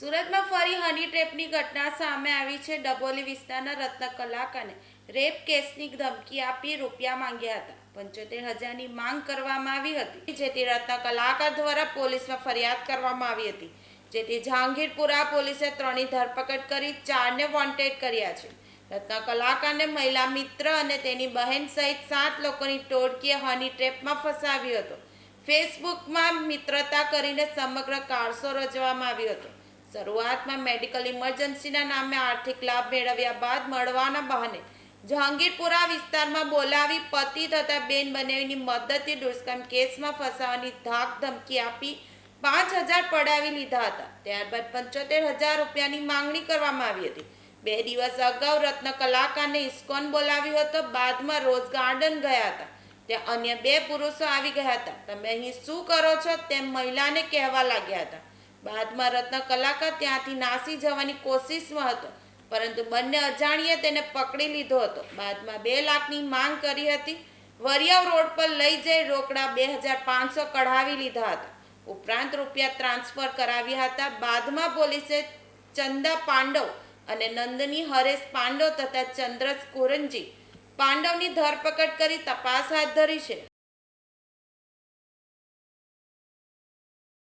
સુરતમાં ફરી હની ટ્રેપની ઘટના સામે આવી છે. ડબોલી વિસ્તારના રત્ન કલાકાને રેપ કેસની ધમકી આપી રૂપિયા માંગ્યા હતા. પંચોતેર હજારની માંગ કરવામાં આવી હતી, જેથી રત્ન કલાકાર દ્વારા પોલીસમાં ફરિયાદ કરવામાં આવી હતી. જેથી જહાંગીરપુરા પોલીસે ત્રણની ધરપકડ કરી ચારને વોન્ટેડ કર્યા છે. રત્ન કલાકારને મહિલા મિત્ર અને તેની બહેન સહિત સાત લોકોની ટોળકીએ હની ટ્રેપમાં ફસાવ્યો હતો. ફેસબુકમાં મિત્રતા કરીને સમગ્ર કારસો રચવામાં આવ્યો હતો. શરૂઆતમાં મેડિકલ ઇમરજન્સીના નામે આર્થિક લાભ મેળવ્યા બાદ મળવાના બહાને જહાંગીરપુરા વિસ્તારમાં બોલાવી પતિ તથા બેન બનેવીની મદદથી દુષ્કર્મ કેસમાં ફસાવાની ધાક ધમકી આપી પાંચ હજાર પડાવી લીધા હતા. ત્યારબાદ પંચોતેર હજાર રૂપિયાની માંગણી કરવામાં આવી હતી. બે દિવસ અગાઉ રત્ન કલાકારને ઇસ્કોન બોલાવ્યો હતો. બાદમાં રોઝ ગાર્ડન ગયા હતા. ત્યાં અન્ય બે પુરુષો આવી ગયા હતા. તમે અહીં શું કરો છો તેમ મહિલાને કહેવા લાગ્યા હતા. બાદમાં રત્ન કલાકાર ત્યાંથી નાસી જવાની કોશિશમાં હતો, પરંતુ બંને અજાણીએ તેને પકડી લીધો હતો. બાદમાં બે લાખની માંગ કરી હતી. વરિયાવ રોડ પર લઈ જઈ રોકડા બે હજાર પાંચસો કઢાવી લીધા હતા. ઉપરાંત રૂપિયા ટ્રાન્સફર કરાવ્યા હતા. બાદમાં પોલીસે ચંદા પાંડવ અને નંદની હરેશ પાંડવ તથા ચંદ્રસ કુરંજી પાંડવની ધરપકડ કરી તપાસ હાથ ધરી છે.